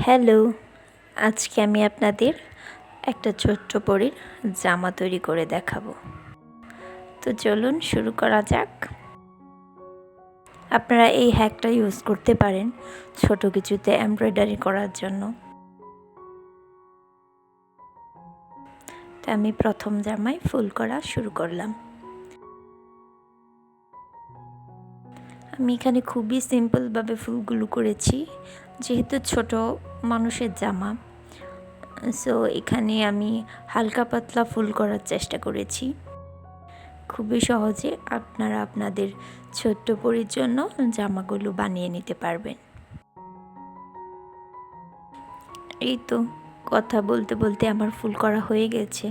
Hello, আজকে আমি আপনাদের একটা ছোট্ট পরীর জামা তৈরি করে দেখাবো। তো চলুন শুরু করা যাক। আপনারা এই হ্যাকটা ইউজ করতে পারেন ছোট কিছুতে এমব্রয়ডারি করার জন্য। তো আমি প্রথম জামায় ফুল করা শুরু করলাম। আমি এখানে খুবই সিম্পলভাবে ফুলগুলো করেছি, যেহেতু ছোট মানুষের জামা। সো এখানে আমি হালকা পাতলা ফুল করার চেষ্টা করেছি। খুবই সহজে আপনারা আপনাদের ছোট্ট পরির জন্য জামাগুলো বানিয়ে নিতে পারবেন। এই তো, কথা বলতে বলতে আমার ফুল করা হয়ে গেছে।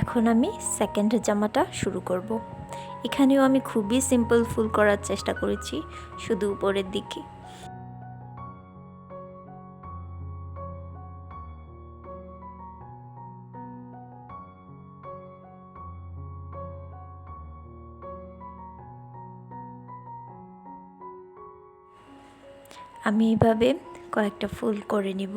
এখন আমি সেকেন্ড জামাটা শুরু করব। এখানেও আমি খুবই সিম্পল ফুল করার চেষ্টা করেছি, শুধু উপরের দিকে আমি এইভাবে কয়েকটা ফুল করে নিব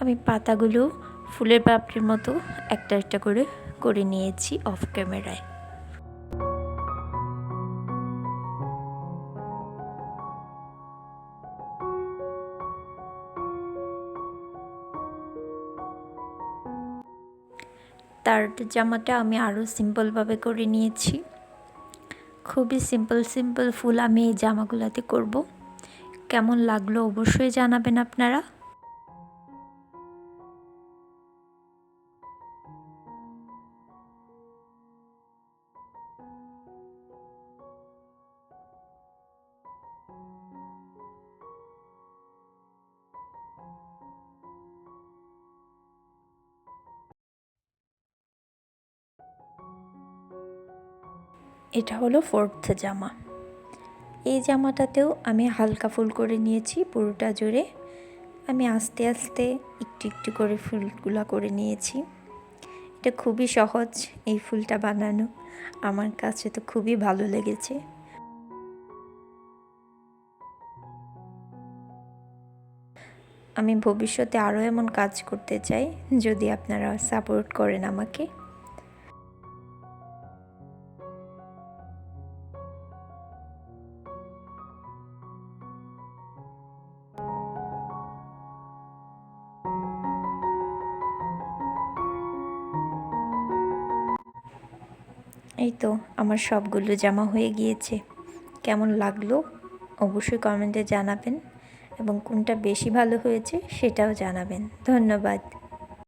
আমি পাতাগুলো ফুলের পাপড়ির মতো একটা একটা করে করে নিয়েছি অফ ক্যামেরায় তার জামাটা আমি আরও সিম্পলভাবে করে নিয়েছি। খুবই সিম্পল সিম্পল ফুল আমি এই জামাগুলোতে করব। কেমন লাগল অবশ্যই জানাবেন আপনারা। এটা হলো ফোর্থ জামা। এই জামাটাতেও আমি হালকা ফুল করে নিয়েছি, পুরোটা জুড়ে আমি আস্তে আস্তে একটু একটু করে ফুলগুলো করে নিয়েছি। এটা খুবই সহজ এই ফুলটা বানানো। আমার কাছে তো খুবই ভালো লেগেছে। আমি ভবিষ্যতে আরও এমন কাজ করতে চাই, যদি আপনারা সাপোর্ট করেন আমাকে। এই তো আমার সবগুলো জামা হয়ে গিয়েছে। কেমন লাগল? অবশ্যই কমেন্টে জানাবেন। এবং কোনটা বেশি ভালো হয়েছে সেটাও জানাবেন। ধন্যবাদ।